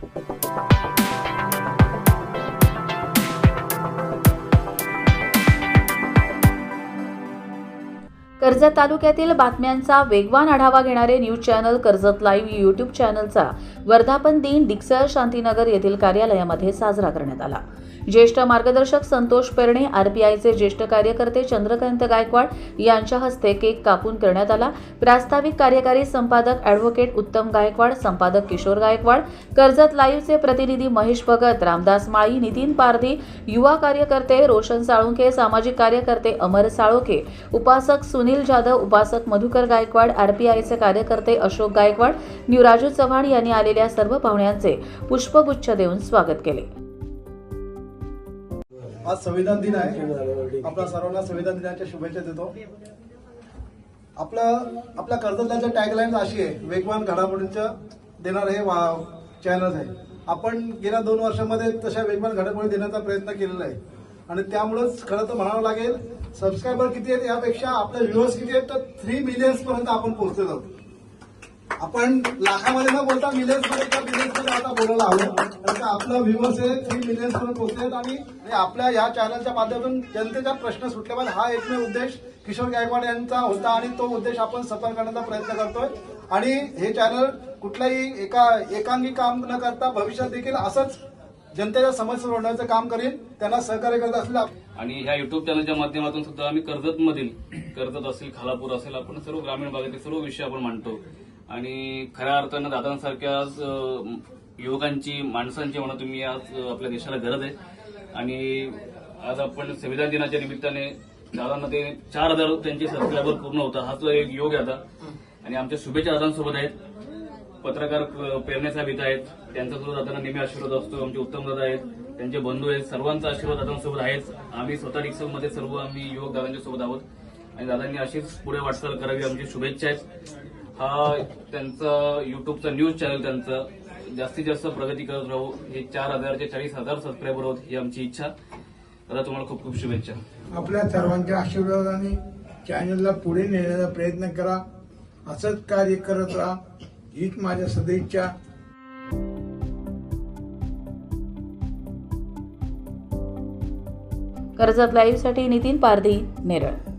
कर्जत तालुक्यातील बातम्यांचा वेगवान आढावा घेणारे news channel Karjat live YouTube चॅनलचा वर्धापन दिन डिक्सळ शांतीनगर येथील कार्यालयामध्ये साजरा करण्यात आला. ज्येष्ठ मार्गदर्शक संतोष पेरणे आरपीआयचे ज्येष्ठ कार्यकर्ते चंद्रकांत गायकवाड यांच्या हस्ते केक कापून करण्यात आला. प्रास्ताविक कार्यकारी संपादक ॲडव्होकेट उत्तम गायकवाड संपादक किशोर गायकवाड कर्जत लाईव्हचे प्रतिनिधी महेश भगत रामदास माळी नितीन पारधी युवा कार्यकर्ते रोशन साळुंखे सामाजिक कार्यकर्ते अमर साळोखे उपासक सुनील जाधव उपासक मधुकर गायकवाड आरपीआयचे कार्यकर्ते अशोक गायकवाड न्यूराजू चव्हाण यांनी आलेल्या सर्व पाहुण्यांचे पुष्पगुच्छ देऊन स्वागत केले. आज संविधान दिन आहे. आपल्या सर्वांना संविधान दिनाच्या शुभेच्छा देतो. आपलं आपल्या कर्जतल्याच्या टॅगलाईन अशी आहे. वेगवान घडामोडींचं देणार हे चॅनल आहे. आपण गेल्या दोन वर्षामध्ये तशा वेगवान घडामोडी देण्याचा प्रयत्न केलेला आहे. आणि त्यामुळेच खरं तर म्हणावं लागेल सबस्क्रायबर किती आहेत यापेक्षा आपले व्ह्युअर्स किती आहेत तर थ्री मिलियन्स पर्यंत आपण पोहोचलो आहोत. आपण लाखामध्ये न बोलता मिलियन्समध्ये किंवा बिलियन्समध्ये आता बोलायला हवं कारण का आपलं व्ह्युअर्स आहे थ्री मिलियन्स पर्यंत आणि आपल्या या चॅनलच्या माध्यमातून जनतेचा प्रश्न सुटले पाहिजे. हा एकमेव उद्देश किशोर गायकवाड यांचा होता आणि तो उद्देश आपण सफल करण्याचा प्रयत्न करतोय. आणि हे चॅनल कुठलाही एका एकांगी काम न करता भविष्यात देखील असंच जनतेच्या समस्या सोडवण्याचं काम करीन. त्यांना सहकार्य करत असलेला आणि ह्या युट्यूब चॅनलच्या माध्यमातून सुद्धा आम्ही कर्जत मधील कर्जत असेल खालापूर असेल आपण सर्व ग्रामीण भागातील सर्व विषय आपण मांडतो. आणि खऱ्या अर्थानं दादांसारख्या आज, युवकांची माणसांची म्हणा तुम्ही आज आपल्या देशाला गरज आहे. आणि आज आपण संविधान दिनाच्या निमित्ताने दादांना ते चार हजार त्यांचे सबस्क्रायबर पूर्ण होता. हा तो एक योग आता. आणि आमच्या शुभेच्छा दादांसोबत आहेत. पत्रकार अ, इथं आहेत. त्यांचा सुद्धा दादांना नेहमी आशीर्वाद असतो. आमचे उत्तम दादा आहेत. त्यांचे बंधू आहेत. सर्वांचा आशीर्वाद दादांसोबत आहेच. आम्ही स्वतः रिक्षामध्ये सर्व आम्ही युवक दादांच्या सोबत आहोत. आणि दादांनी अशीच पुढे वाटचाल करावी. आमची शुभेच्छा आहेत. हा त्यांचा युट्यूबचा न्यूज चॅनल त्यांचा. जास्तीत जास्त प्रगती करत राहू. हे चार हजार ते चाळीस हजार सबस्क्रायबर होत ही आमची इच्छा. दादा तुम्हाला खूप खूप शुभेच्छा. आपल्या सर्वांच्या आशीर्वादाने चॅनलला पुढे नेण्याचा प्रयत्न करा. असंच कार्य करत राहा. हीच माझ्या सदिच्छा. कर्जत लाईव्हसाठी नितीन पारधी नेरळ.